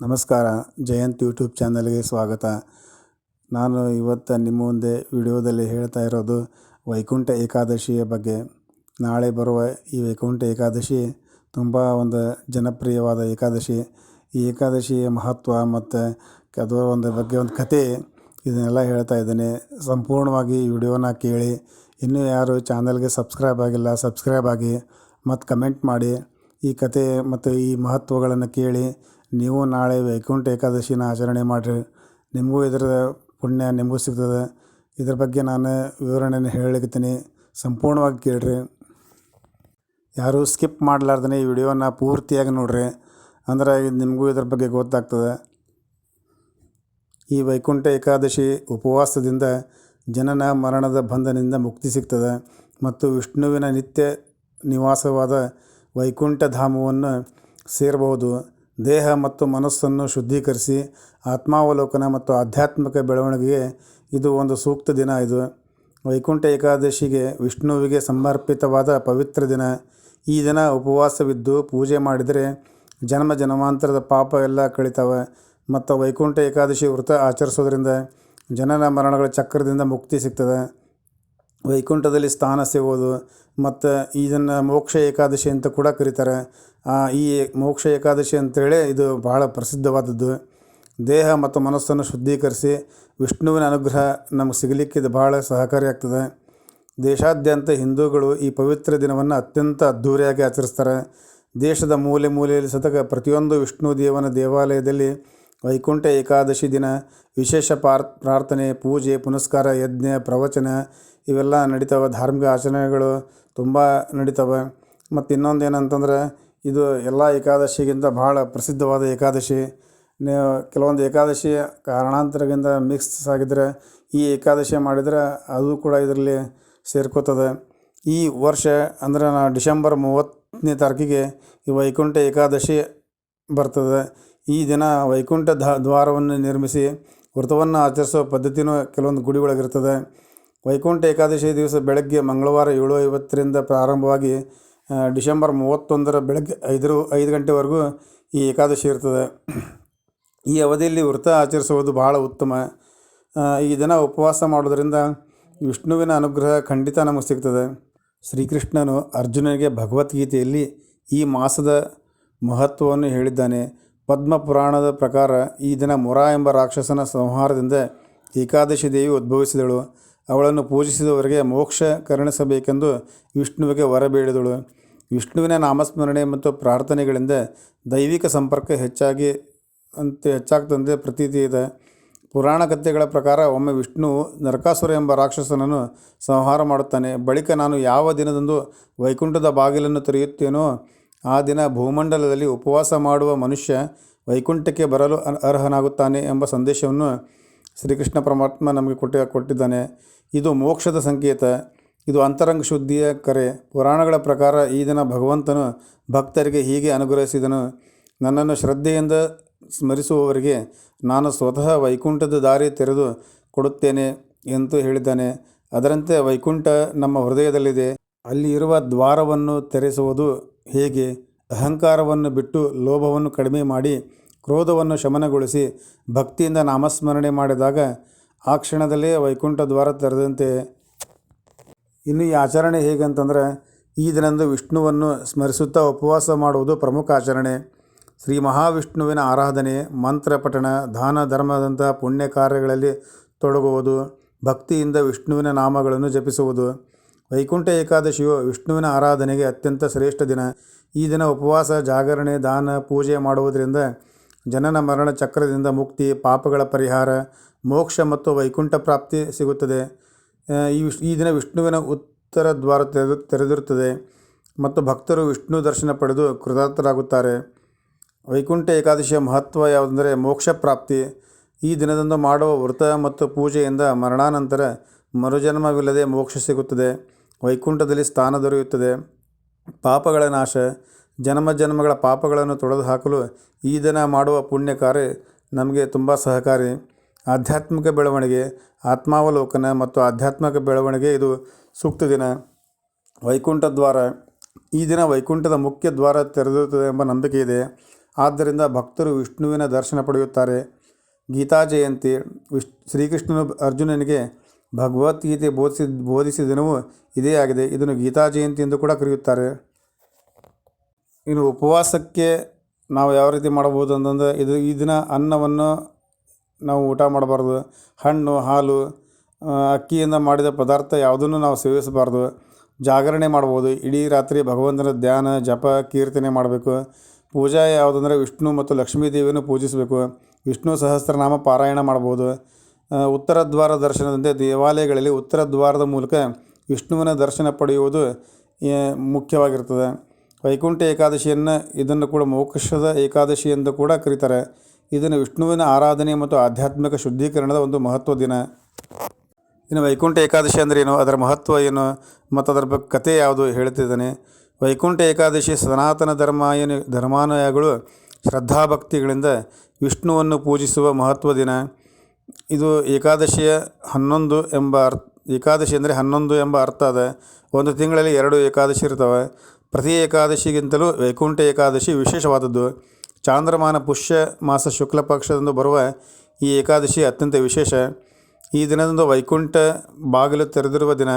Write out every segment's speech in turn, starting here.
ನಮಸ್ಕಾರ. ಜಯಂತ್ ಯೂಟ್ಯೂಬ್ ಚಾನಲ್ಗೆ ಸ್ವಾಗತ. ನಾನು ಇವತ್ತು ನಿಮ್ಮ ಮುಂದೆ ವಿಡಿಯೋದಲ್ಲಿ ಹೇಳ್ತಾ ಇರೋದು ವೈಕುಂಠ ಏಕಾದಶಿಯ ಬಗ್ಗೆ. ನಾಳೆ ಬರುವ ಈ ವೈಕುಂಠ ಏಕಾದಶಿ ತುಂಬ ಒಂದು ಜನಪ್ರಿಯವಾದ ಏಕಾದಶಿ. ಈ ಏಕಾದಶಿಯ ಮಹತ್ವ ಮತ್ತು ಅದರ ಒಂದು ಬಗ್ಗೆ ಒಂದು ಕತೆ ಇದನ್ನೆಲ್ಲ ಹೇಳ್ತಾ ಇದ್ದೇನೆ. ಸಂಪೂರ್ಣವಾಗಿ ವಿಡಿಯೋನ ಕೇಳಿ, ಇನ್ನೂ ಯಾರು ಚಾನಲ್ಗೆ ಸಬ್ಸ್ಕ್ರೈಬ್ ಆಗಿಲ್ಲ, ಸಬ್ಸ್ಕ್ರೈಬ್ ಆಗಿ ಮತ್ತು ಕಮೆಂಟ್ ಮಾಡಿ. ಈ ಕತೆ ಮತ್ತು ಈ ಮಹತ್ವಗಳನ್ನು ಕೇಳಿ ನೀವು ನಾಳೆ ವೈಕುಂಠ ಏಕಾದಶಿನ ಆಚರಣೆ ಮಾಡಿರಿ. ನಿಮಗೂ ಇದರ ಪುಣ್ಯ ನಿಮಗೂ ಸಿಗ್ತದೆ. ಇದ್ರ ಬಗ್ಗೆ ನಾನು ವಿವರಣೆಯನ್ನು ಹೇಳಲಿಕತ್ತೀನಿ. ಸಂಪೂರ್ಣವಾಗಿ ಕೇಳಿರಿ. ಯಾರೂ ಸ್ಕಿಪ್ ಮಾಡಲಾರ್ದೇ ಈ ವಿಡಿಯೋನ ಪೂರ್ತಿಯಾಗಿ ನೋಡಿರಿ. ಅಂದ್ರೆ ನಿಮಗೂ ಇದ್ರ ಬಗ್ಗೆ ಗೊತ್ತಾಗ್ತದೆ. ಈ ವೈಕುಂಠ ಏಕಾದಶಿ ಉಪವಾಸದಿಂದ ಜನನ ಮರಣದ ಬಂಧನದಿಂದ ಮುಕ್ತಿ ಸಿಗ್ತದೆ. ಮತ್ತು ವಿಷ್ಣುವಿನ ನಿತ್ಯ ನಿವಾಸವಾದ ವೈಕುಂಠ ಧಾಮವನ್ನು ಸೇರಬಹುದು. ದೇಹ ಮತ್ತು ಮನಸ್ಸನ್ನು ಶುದ್ಧೀಕರಿಸಿ ಆತ್ಮಾವಲೋಕನ ಮತ್ತು ಆಧ್ಯಾತ್ಮಿಕ ಬೆಳವಣಿಗೆಗೆ ಇದು ಒಂದು ಸೂಕ್ತ ದಿನ ಇದು. ವೈಕುಂಠ ಏಕಾದಶಿಗೆ ವಿಷ್ಣುವಿಗೆ ಸಮರ್ಪಿತವಾದ ಪವಿತ್ರ ದಿನ. ಈ ದಿನ ಉಪವಾಸವಿದ್ದು ಪೂಜೆ ಮಾಡಿದರೆ ಜನ್ಮ ಜನ್ಮಾಂತರದ ಪಾಪ ಎಲ್ಲ ಕಳಿತಾವೆ. ಮತ್ತು ವೈಕುಂಠ ಏಕಾದಶಿ ವ್ರತ ಆಚರಿಸೋದ್ರಿಂದ ಜನನ ಮರಣಗಳ ಚಕ್ರದಿಂದ ಮುಕ್ತಿ ಸಿಗ್ತದೆ. ವೈಕುಂಠದಲ್ಲಿ ಸ್ಥಾನ ಸಿಗೋದು ಮತ್ತು ಇದನ್ನು ಮೋಕ್ಷ ಏಕಾದಶಿ ಅಂತ ಕೂಡ ಕರೀತಾರೆ. ಈ ಮೋಕ್ಷ ಏಕಾದಶಿ ಅಂತೇಳಿ ಇದು ಬಹಳ ಪ್ರಸಿದ್ಧವಾದದ್ದು. ದೇಹ ಮತ್ತು ಮನಸ್ಸನ್ನು ಶುದ್ಧೀಕರಿಸಿ ವಿಷ್ಣುವಿನ ಅನುಗ್ರಹ ನಮಗೆ ಸಿಗಲಿಕ್ಕೆ ಇದು ಬಹಳ ಸಹಕಾರಿಯಾಗ್ತದೆ ದೇಶಾದ್ಯಂತ ಹಿಂದೂಗಳು ಈ ಪವಿತ್ರ ದಿನವನ್ನು ಅತ್ಯಂತ ಅದ್ಧೂರಿಯಾಗಿ ಆಚರಿಸ್ತಾರೆ. ದೇಶದ ಮೂಲೆ ಮೂಲೆಯಲ್ಲಿ ಸತಕ ಪ್ರತಿಯೊಂದು ವಿಷ್ಣು ದೇವನ ದೇವಾಲಯದಲ್ಲಿ ವೈಕುಂಠ ಏಕಾದಶಿ ದಿನ ವಿಶೇಷ ಪಾರ್, ಪ್ರಾರ್ಥನೆ, ಪೂಜೆ, ಪುನಸ್ಕಾರ, ಯಜ್ಞ, ಪ್ರವಚನ ಇವೆಲ್ಲ ನಡೀತಾವೆ. ಧಾರ್ಮಿಕ ಆಚರಣೆಗಳು ತುಂಬ ನಡೀತವೆ. ಮತ್ತು ಇನ್ನೊಂದು ಏನಂತಂದ್ರೆ, ಇದು ಎಲ್ಲ ಏಕಾದಶಿಗಿಂತ ಭಾಳ ಪ್ರಸಿದ್ಧವಾದ ಏಕಾದಶಿ. ಕೆಲವೊಂದು ಏಕಾದಶಿ ಕಾರಣಾಂತರಗಿಂತ ಮಿಕ್ಸ್ ಆಗಿದ್ದರೆ ಈ ಏಕಾದಶಿ ಮಾಡಿದರೆ ಅದು ಕೂಡ ಇದರಲ್ಲಿ ಸೇರ್ಕೋತದೆ. ಈ ವರ್ಷ ಅಂದ್ರೆ ನಾ ಡಿಸೆಂಬರ್ ಮೂವತ್ತನೇ ತಾರೀಕಿಗೆ ಈ ವೈಕುಂಠ ಏಕಾದಶಿ ಬರ್ತದೆ. ಈ ದಿನ ವೈಕುಂಠ ದ್ವಾರವನ್ನು ನಿರ್ಮಿಸಿ, ವ್ರತವನ್ನು ಆಚರಿಸೋ ಪದ್ಧತಿನೂ ಕೆಲವೊಂದು ಗುಡಿಗಳಿರ್ತದೆ ವೈಕುಂಠ ಏಕಾದಶಿ ದಿವಸ ಬೆಳಗ್ಗೆ ಮಂಗಳವಾರ ಏಳು ಐವತ್ತರಿಂದ ಪ್ರಾರಂಭವಾಗಿ ಡಿಸೆಂಬರ್ ಮೂವತ್ತೊಂದರ ಬೆಳಗ್ಗೆ ಐದರು ಐದು ಗಂಟೆವರೆಗೂ ಈ ಏಕಾದಶಿ ಇರ್ತದೆ. ಈ ಅವಧಿಯಲ್ಲಿ ವ್ರತ ಆಚರಿಸುವುದು ಬಹಳ ಉತ್ತಮ. ಈ ದಿನ ಉಪವಾಸ ಮಾಡೋದರಿಂದ ವಿಷ್ಣುವಿನ ಅನುಗ್ರಹ ಖಂಡಿತ ನಮಗೆ ಸಿಗ್ತದೆ. ಶ್ರೀಕೃಷ್ಣನು ಅರ್ಜುನನಿಗೆ ಭಗವದ್ಗೀತೆಯಲ್ಲಿ ಈ ಮಾಸದ ಮಹತ್ವವನ್ನು ಹೇಳಿದ್ದಾನೆ. ಪದ್ಮ ಪುರಾಣದ ಪ್ರಕಾರ ಈ ದಿನ ಮುರ ಎಂಬ ರಾಕ್ಷಸನ ಸಂಹಾರದಿಂದ ಏಕಾದಶಿ ದೇವಿ ಉದ್ಭವಿಸಿದಳು. ಅವಳನ್ನು ಪೂಜಿಸಿದವರಿಗೆ ಮೋಕ್ಷ ಕರುಣಿಸಬೇಕೆಂದು ವಿಷ್ಣುವಿಗೆ ವರ ಬೇಡಿದಳು. ವಿಷ್ಣುವಿನ ನಾಮಸ್ಮರಣೆ ಮತ್ತು ಪ್ರಾರ್ಥನೆಗಳಿಂದ ದೈವಿಕ ಸಂಪರ್ಕ ಹೆಚ್ಚಾಗಿ ಅಂತ ಹೆಚ್ಚಾಗ್ತಂತೆ ಪ್ರತೀತಿ ಇದೆ. ಪುರಾಣ ಕಥೆಗಳ ಪ್ರಕಾರ ಒಮ್ಮೆ ವಿಷ್ಣು ನರಕಾಸುರ ಎಂಬ ರಾಕ್ಷಸನನ್ನು ಸಂಹಾರ ಮಾಡುತ್ತಾನೆ. ಬಳಿಕ ನಾನು ಯಾವ ದಿನದಂದು ವೈಕುಂಠದ ಬಾಗಿಲನ್ನು ತೆರೆಯುತ್ತೇನೋ ಆ ದಿನ ಭೂಮಂಡಲದಲ್ಲಿ ಉಪವಾಸ ಮಾಡುವ ಮನುಷ್ಯ ವೈಕುಂಠಕ್ಕೆ ಬರಲು ಅರ್ಹನಾಗುತ್ತಾನೆ ಎಂಬ ಸಂದೇಶವನ್ನು ಶ್ರೀಕೃಷ್ಣ ಪರಮಾತ್ಮ ನಮಗೆ ಕೊಟ್ಟ ಕೊಟ್ಟಿದ್ದಾನೆ. ಇದು ಮೋಕ್ಷದ ಸಂಕೇತ. ಇದು ಅಂತರಂಗ ಶುದ್ಧಿಯ ಕರೆ. ಪುರಾಣಗಳ ಪ್ರಕಾರ ಈ ದಿನ ಭಗವಂತನು ಭಕ್ತರಿಗೆ ಹೀಗೆ ಅನುಗ್ರಹಿಸಿದನು. ನನ್ನನ್ನು ಶ್ರದ್ಧೆಯಿಂದ ಸ್ಮರಿಸುವವರಿಗೆ ನಾನು ಸ್ವತಃ ವೈಕುಂಠದ ದಾರಿ ತೆರೆದು ಕೊಡುತ್ತೇನೆ ಎಂದು ಹೇಳಿದ್ದಾನೆ. ಅದರಂತೆ ವೈಕುಂಠ ನಮ್ಮ ಹೃದಯದಲ್ಲಿದೆ. ಅಲ್ಲಿ ಇರುವ ದ್ವಾರವನ್ನು ತೆರೆಸುವುದು ಹೇಗೆ? ಅಹಂಕಾರವನ್ನು ಬಿಟ್ಟು ಲೋಭವನ್ನು ಕಡಿಮೆ ಮಾಡಿ ಕ್ರೋಧವನ್ನು ಶಮನಗೊಳಿಸಿ ಭಕ್ತಿಯಿಂದ ನಾಮಸ್ಮರಣೆ ಮಾಡಿದಾಗ ಆ ಕ್ಷಣದಲ್ಲೇ ವೈಕುಂಠ ದ್ವಾರ ತೆರೆದಂತೆ. ಇನ್ನು ಈ ಆಚರಣೆ ಹೇಗಂತಂದರೆ ಈ ದಿನಂದು ವಿಷ್ಣುವನ್ನು ಸ್ಮರಿಸುತ್ತಾ ಉಪವಾಸ ಮಾಡುವುದು ಪ್ರಮುಖ ಆಚರಣೆ. ಶ್ರೀ ಮಹಾವಿಷ್ಣುವಿನ ಆರಾಧನೆ, ಮಂತ್ರ ಪಠಣ, ದಾನ ಧರ್ಮದಂಥ ಪುಣ್ಯ ಕಾರ್ಯಗಳಲ್ಲಿ ತೊಡಗುವುದು, ಭಕ್ತಿಯಿಂದ ವಿಷ್ಣುವಿನ ನಾಮಗಳನ್ನು ಜಪಿಸುವುದು. ವೈಕುಂಠ ಏಕಾದಶಿಯು ವಿಷ್ಣುವಿನ ಆರಾಧನೆಗೆ ಅತ್ಯಂತ ಶ್ರೇಷ್ಠ ದಿನ. ಈ ದಿನ ಉಪವಾಸ, ಜಾಗರಣೆ, ದಾನ, ಪೂಜೆ ಮಾಡುವುದರಿಂದ ಜನನ ಮರಣ ಚಕ್ರದಿಂದ ಮುಕ್ತಿ, ಪಾಪಗಳ ಪರಿಹಾರ, ಮೋಕ್ಷ ಮತ್ತು ವೈಕುಂಠ ಪ್ರಾಪ್ತಿ ಸಿಗುತ್ತದೆ. ಈ ವಿಶ್ ಈ ದಿನ ವಿಷ್ಣುವಿನ ಉತ್ತರ ದ್ವಾರ ತೆರೆದು, ತೆರೆದಿರುತ್ತದೆ ಮತ್ತು ಭಕ್ತರು ವಿಷ್ಣು ದರ್ಶನ ಪಡೆದು ಕೃತಾರ್ಥರಾಗುತ್ತಾರೆ. ವೈಕುಂಠ ಏಕಾದಶಿಯ ಮಹತ್ವ ಯಾವುದೆಂದರೆ ಮೋಕ್ಷ ಪ್ರಾಪ್ತಿ. ಈ ದಿನದಂದು ಮಾಡುವ ವ್ರತ ಮತ್ತು ಪೂಜೆಯಿಂದ ಮರಣಾನಂತರ ಮರುಜನ್ಮವಿಲ್ಲದೆ ಮೋಕ್ಷ ಸಿಗುತ್ತದೆ. ವೈಕುಂಠದಲ್ಲಿ ಸ್ಥಾನ ದೊರೆಯುತ್ತದೆ. ಪಾಪಗಳ ನಾಶ. ಜನ್ಮ ಜನ್ಮಗಳ ಪಾಪಗಳನ್ನು ತೊಡೆದು ಹಾಕಲು ಈ ದಿನ ಮಾಡುವ ಪುಣ್ಯ ಕಾರ್ಯ ನಮಗೆ ತುಂಬ ಸಹಕಾರಿ. ಆಧ್ಯಾತ್ಮಿಕ ಬೆಳವಣಿಗೆ, ಆತ್ಮಾವಲೋಕನ ಮತ್ತು ಆಧ್ಯಾತ್ಮಿಕ ಬೆಳವಣಿಗೆ ಇದು ಸೂಕ್ತ ದಿನ. ವೈಕುಂಠ ದ್ವಾರ. ಈ ದಿನ ವೈಕುಂಠದ ಮುಖ್ಯ ದ್ವಾರ ತೆರೆದಿರುತ್ತದೆ ಎಂಬ ನಂಬಿಕೆ ಇದೆ. ಆದ್ದರಿಂದ ಭಕ್ತರು ವಿಷ್ಣುವಿನ ದರ್ಶನ ಪಡೆಯುತ್ತಾರೆ. ಗೀತಾ ಜಯಂತಿ. ವಿಶ್, ಶ್ರೀಕೃಷ್ಣನು ಅರ್ಜುನನಿಗೆ ಭಗವದ್ಗೀತೆ ಬೋಧಿಸಿದ ಬೋಧಿಸಿದ ದಿನವೂ ಇದೇ ಆಗಿದೆ. ಇದನ್ನು ಗೀತಾ ಜಯಂತಿ ಎಂದು ಕೂಡ ಕರೆಯುತ್ತಾರೆ. ಇನ್ನು ಉಪವಾಸಕ್ಕೆ ನಾವು ಯಾವ ರೀತಿ ಮಾಡಬಹುದು ಅಂತಂದರೆ ಇದು ಈ ದಿನ ಅನ್ನವನ್ನು ನಾವು ಊಟ ಮಾಡಬಾರ್ದು. ಹಣ್ಣು, ಹಾಲು ಅಕ್ಕಿಯಿಂದ ಮಾಡಿದ ಪದಾರ್ಥ ಯಾವುದನ್ನು ನಾವು ಸೇವಿಸಬಾರ್ದು. ಜಾಗರಣೆ ಮಾಡ್ಬೋದು ಇಡೀ ರಾತ್ರಿ ಭಗವಂತನ ಧ್ಯಾನ, ಜಪ, ಕೀರ್ತನೆ ಮಾಡಬೇಕು. ಪೂಜಾ ಯಾವುದಂದರೆ ವಿಷ್ಣು ಮತ್ತು ಲಕ್ಷ್ಮೀ ದೇವಿಯನ್ನು ಪೂಜಿಸಬೇಕು. ವಿಷ್ಣು ಸಹಸ್ರನಾಮ ಪಾರಾಯಣ ಮಾಡ್ಬೋದು ಉತ್ತರ ದ್ವಾರ ದರ್ಶನದಂತೆ ದೇವಾಲಯಗಳಲ್ಲಿ ಉತ್ತರ ದ್ವಾರದ ಮೂಲಕ ವಿಷ್ಣುವಿನ ದರ್ಶನ ಪಡೆಯುವುದು ಮುಖ್ಯವಾಗಿರ್ತದೆ. ವೈಕುಂಠ ಏಕಾದಶಿಯನ್ನು ಇದನ್ನು ಕೂಡ ಮೋಕ್ಷದ ಏಕಾದಶಿ ಎಂದು ಕೂಡ ಕರೀತಾರೆ. ಇದನ್ನು ವಿಷ್ಣುವಿನ ಆರಾಧನೆ ಮತ್ತು ಆಧ್ಯಾತ್ಮಿಕ ಶುದ್ಧೀಕರಣದ ಒಂದು ಮಹತ್ವ ದಿನ. ಇನ್ನು ವೈಕುಂಠ ಏಕಾದಶಿ ಅಂದರೆ ಏನು? ಅದರ ಮಹತ್ವ ಏನು? ಮತ್ತು ಅದರ ಬಗ್ಗೆ ಕಥೆ ಯಾವುದು ಹೇಳ್ತಿದ್ದಾನೆ. ವೈಕುಂಠ ಏಕಾದಶಿ ಸನಾತನ ಧರ್ಮಾಯನ ಧರ್ಮಾನುಯಾಗಳು ಶ್ರದ್ಧಾಭಕ್ತಿಗಳಿಂದ ವಿಷ್ಣುವನ್ನು ಪೂಜಿಸುವ ಮಹತ್ವ ದಿನ. ಇದು ಏಕಾದಶಿಯ ಹನ್ನೊಂದು ಎಂಬ ಅರ್ಥ, ಏಕಾದಶಿ ಅಂದರೆ ಹನ್ನೊಂದು ಎಂಬ ಅರ್ಥ ಅದ. ಒಂದು ತಿಂಗಳಲ್ಲಿ ಎರಡು ಏಕಾದಶಿ ಇರ್ತವೆ. ಪ್ರತಿ ಏಕಾದಶಿಗಿಂತಲೂ ವೈಕುಂಠ ಏಕಾದಶಿ ವಿಶೇಷವಾದದ್ದು. ಚಾಂದ್ರಮಾನ ಪುಷ್ಯ ಮಾಸ ಶುಕ್ಲ ಪಕ್ಷದಂದು ಬರುವ ಈ ಏಕಾದಶಿ ಅತ್ಯಂತ ವಿಶೇಷ. ಈ ದಿನದಂದು ವೈಕುಂಠ ಬಾಗಿಲು ತೆರೆದಿರುವ ದಿನ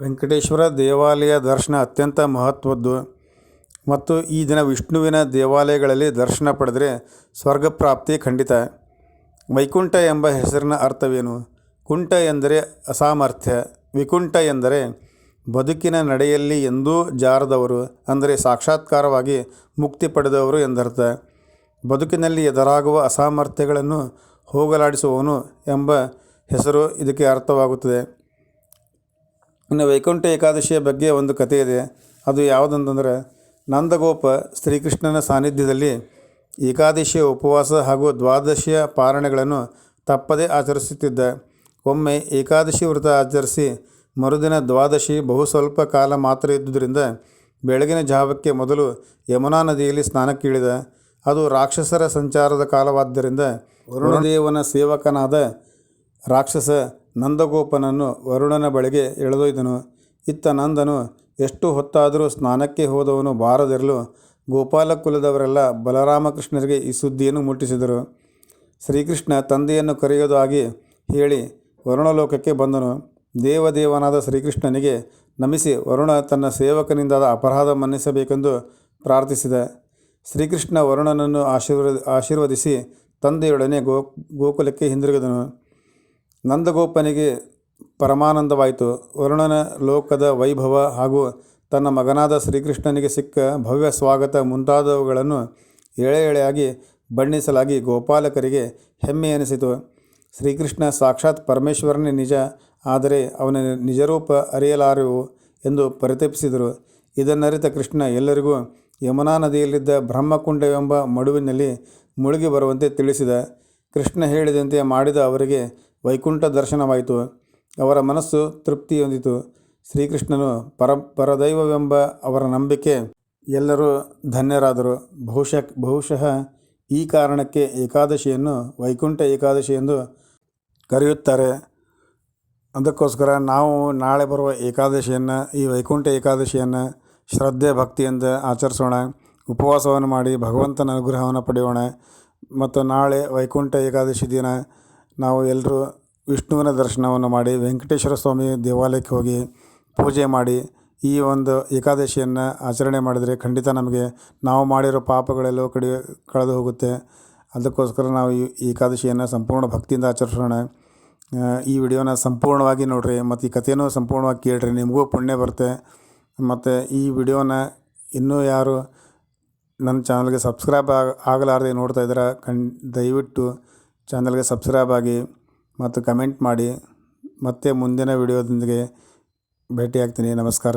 ವೆಂಕಟೇಶ್ವರ ದೇವಾಲಯ ದರ್ಶನ ಅತ್ಯಂತ ಮಹತ್ವದ್ದು. ಮತ್ತು ಈ ದಿನ ವಿಷ್ಣುವಿನ ದೇವಾಲಯಗಳಲ್ಲಿ ದರ್ಶನ ಪಡೆದರೆ ಸ್ವರ್ಗ ಪ್ರಾಪ್ತಿ ಖಂಡಿತ. ವೈಕುಂಠ ಎಂಬ ಹೆಸರಿನ ಅರ್ಥವೇನು? ಕುಂಠ ಎಂದರೆ ಅಸಾಮರ್ಥ್ಯ, ವಿಕುಂಠ ಎಂದರೆ ಬದುಕಿನ ನಡೆಯಲ್ಲಿ ಎಂದೂ ಜಾರದವರು, ಅಂದರೆ ಸಾಕ್ಷಾತ್ಕಾರವಾಗಿ ಮುಕ್ತಿ ಪಡೆದವರು ಎಂದರ್ಥ. ಬದುಕಿನಲ್ಲಿ ಎದುರಾಗುವ ಅಸಾಮರ್ಥ್ಯಗಳನ್ನು ಹೋಗಲಾಡಿಸುವವನು ಎಂಬ ಹೆಸರು ಇದಕ್ಕೆ ಅರ್ಥವಾಗುತ್ತದೆ. ಇನ್ನು ವೈಕುಂಠ ಏಕಾದಶಿಯ ಬಗ್ಗೆ ಒಂದು ಕಥೆ ಇದೆ. ಅದು ಯಾವುದಂತಂದರೆ, ನಂದಗೋಪ ಶ್ರೀಕೃಷ್ಣನ ಸಾನ್ನಿಧ್ಯದಲ್ಲಿ ಏಕಾದಶಿಯ ಉಪವಾಸ ಹಾಗೂ ದ್ವಾದಶಿಯ ಪಾರಣೆಗಳನ್ನು ತಪ್ಪದೇ ಆಚರಿಸುತ್ತಿದ್ದ. ಒಮ್ಮೆ ಏಕಾದಶಿ ವ್ರತ ಆಚರಿಸಿ ಮರುದಿನ ದ್ವಾದಶಿ ಬಹು ಸ್ವಲ್ಪ ಕಾಲ ಮಾತ್ರ ಇದ್ದುದರಿಂದ ಬೆಳಗಿನ ಜಾವಕ್ಕೆ ಮೊದಲು ಯಮುನಾ ನದಿಯಲ್ಲಿ ಸ್ನಾನಕ್ಕಿಳಿದ. ಅದು ರಾಕ್ಷಸರ ಸಂಚಾರದ ಕಾಲವಾದ್ದರಿಂದ ವರುಣದೇವನ ಸೇವಕನಾದ ರಾಕ್ಷಸ ನಂದಗೋಪನನ್ನು ವರುಣನ ಬಳಿಗೆ ಎಳೆದೊಯ್ದನು. ಇತ್ತ ನಂದನು ಎಷ್ಟು ಹೊತ್ತಾದರೂ ಸ್ನಾನಕ್ಕೆ ಹೋದವನು ಬಾರದಿರಲು ಗೋಪಾಲಕುಲದವರೆಲ್ಲ ಬಲರಾಮಕೃಷ್ಣರಿಗೆ ಈ ಸುದ್ದಿಯನ್ನು ಮುಟ್ಟಿಸಿದರು. ಶ್ರೀಕೃಷ್ಣ ತಂದೆಯನ್ನು ಕರೆಯೋದಾಗಿ ಹೇಳಿ ವರುಣಲೋಕಕ್ಕೆ ಬಂದನು. ದೇವದೇವನಾದ ಶ್ರೀಕೃಷ್ಣನಿಗೆ ನಮಿಸಿ ವರುಣ ತನ್ನ ಸೇವಕನಿಂದಾದ ಅಪರಾಧ ಮನ್ನಿಸಬೇಕೆಂದು ಪ್ರಾರ್ಥಿಸಿದ. ಶ್ರೀಕೃಷ್ಣ ವರುಣನನ್ನು ಆಶೀರ್ವ, ಆಶೀರ್ವದಿಸಿ ತಂದೆಯೊಡನೆ ಗೋ, ಗೋಕುಲಕ್ಕೆ ಹಿಂದಿರುಗಿದನು. ನಂದಗೋಪನಿಗೆ ಪರಮಾನಂದವಾಯಿತು. ವರುಣನ ಲೋಕದ ವೈಭವ ಹಾಗೂ ತನ್ನ ಮಗನಾದ ಶ್ರೀಕೃಷ್ಣನಿಗೆ ಸಿಕ್ಕ ಭವ್ಯ ಸ್ವಾಗತ ಮುಂತಾದವುಗಳನ್ನು ಎಳೆ ಎಳೆಯಾಗಿ ಬಣ್ಣಿಸಲಾಗಿ ಗೋಪಾಲಕರಿಗೆ ಹೆಮ್ಮೆ ಎನಿಸಿತು. ಶ್ರೀಕೃಷ್ಣ ಸಾಕ್ಷಾತ್ ಪರಮೇಶ್ವರನೇ ನಿಜ ಆದರೆ ಅವನ ನಿಜರೂಪ ಅರಿಯಲಾರೆವು ಎಂದು ಪರಿತಪಿಸಿದರು. ಇದನ್ನರಿತ ಕೃಷ್ಣ ಎಲ್ಲರಿಗೂ ಯಮುನಾ ನದಿಯಲ್ಲಿದ್ದ ಬ್ರಹ್ಮಕುಂಡವೆಂಬ ಮಡುವಿನಲ್ಲಿ ಮುಳುಗಿ ಬರುವಂತೆ ತಿಳಿಸಿದ. ಕೃಷ್ಣ ಹೇಳಿದಂತೆ ಮಾಡಿದ ಅವರಿಗೆ ವೈಕುಂಠ ದರ್ಶನವಾಯಿತು. ಅವರ ಮನಸ್ಸು ತೃಪ್ತಿ ಹೊಂದಿತು ಶ್ರೀಕೃಷ್ಣನು ಪರ ಪರದೈವವೆಂಬ ಅವರ ನಂಬಿಕೆ ಎಲ್ಲರೂ ಧನ್ಯರಾದರು. ಬಹುಶಃ ಬಹುಶಃ ಈ ಕಾರಣಕ್ಕೆ ಏಕಾದಶಿಯನ್ನು ವೈಕುಂಠ ಏಕಾದಶಿ ಎಂದು ಕರೆಯುತ್ತಾರೆ. ಅದಕ್ಕೋಸ್ಕರ ನಾವು ನಾಳೆ ಬರುವ ಏಕಾದಶಿಯನ್ನು, ಈ ವೈಕುಂಠ ಏಕಾದಶಿಯನ್ನು ಶ್ರದ್ಧೆ, ಭಕ್ತಿಯಿಂದ ಆಚರಿಸೋಣ. ಉಪವಾಸವನ್ನು ಮಾಡಿ ಭಗವಂತನ ಅನುಗ್ರಹವನ್ನು ಪಡೆಯೋಣ. ಮತ್ತು ನಾಳೆ ವೈಕುಂಠ ಏಕಾದಶಿ ದಿನ ನಾವು ಎಲ್ಲರೂ ವಿಷ್ಣುವಿನ ದರ್ಶನವನ್ನು ಮಾಡಿ ವೆಂಕಟೇಶ್ವರ ಸ್ವಾಮಿ ದೇವಾಲಯಕ್ಕೆ ಹೋಗಿ ಪೂಜೆ ಮಾಡಿ ಈ ಒಂದು ಏಕಾದಶಿಯನ್ನು ಆಚರಣೆ ಮಾಡಿದರೆ ಖಂಡಿತ ನಮಗೆ ನಾವು ಮಾಡಿರೋ ಪಾಪಗಳೆಲ್ಲೋ ಕಡಿ ಕಳೆದು ಹೋಗುತ್ತೆ. ಅದಕ್ಕೋಸ್ಕರ ನಾವು ಈ ಏಕಾದಶಿಯನ್ನು ಸಂಪೂರ್ಣ ಭಕ್ತಿಯಿಂದ ಆಚರಿಸೋಣ. ಈ ವಿಡಿಯೋನ ಸಂಪೂರ್ಣವಾಗಿ ನೋಡಿರಿ, ಮತ್ತು ಈ ಕಥೆನೂ ಸಂಪೂರ್ಣವಾಗಿ ಕೇಳಿರಿ, ನಿಮಗೂ ಪುಣ್ಯ ಬರುತ್ತೆ. ಮತ್ತು ಈ ವಿಡಿಯೋನ ಇನ್ನೂ ಯಾರು ನನ್ನ ಚಾನಲ್ಗೆ ಸಬ್ಸ್ಕ್ರೈಬ್ ಆಗ, ಆಗಲಾರದೆ ನೋಡ್ತಾ ಇದ್ದೀರಾ ಕಣ್ ದಯವಿಟ್ಟು ಚಾನಲ್ಗೆ ಸಬ್ಸ್ಕ್ರೈಬ್ ಆಗಿ ಮತ್ತು ಕಮೆಂಟ್ ಮಾಡಿ. ಮತ್ತೆ ಮುಂದಿನ ವಿಡಿಯೋದೊಂದಿಗೆ ಭೇಟಿಯಾಗ್ತೀನಿ. ನಮಸ್ಕಾರ.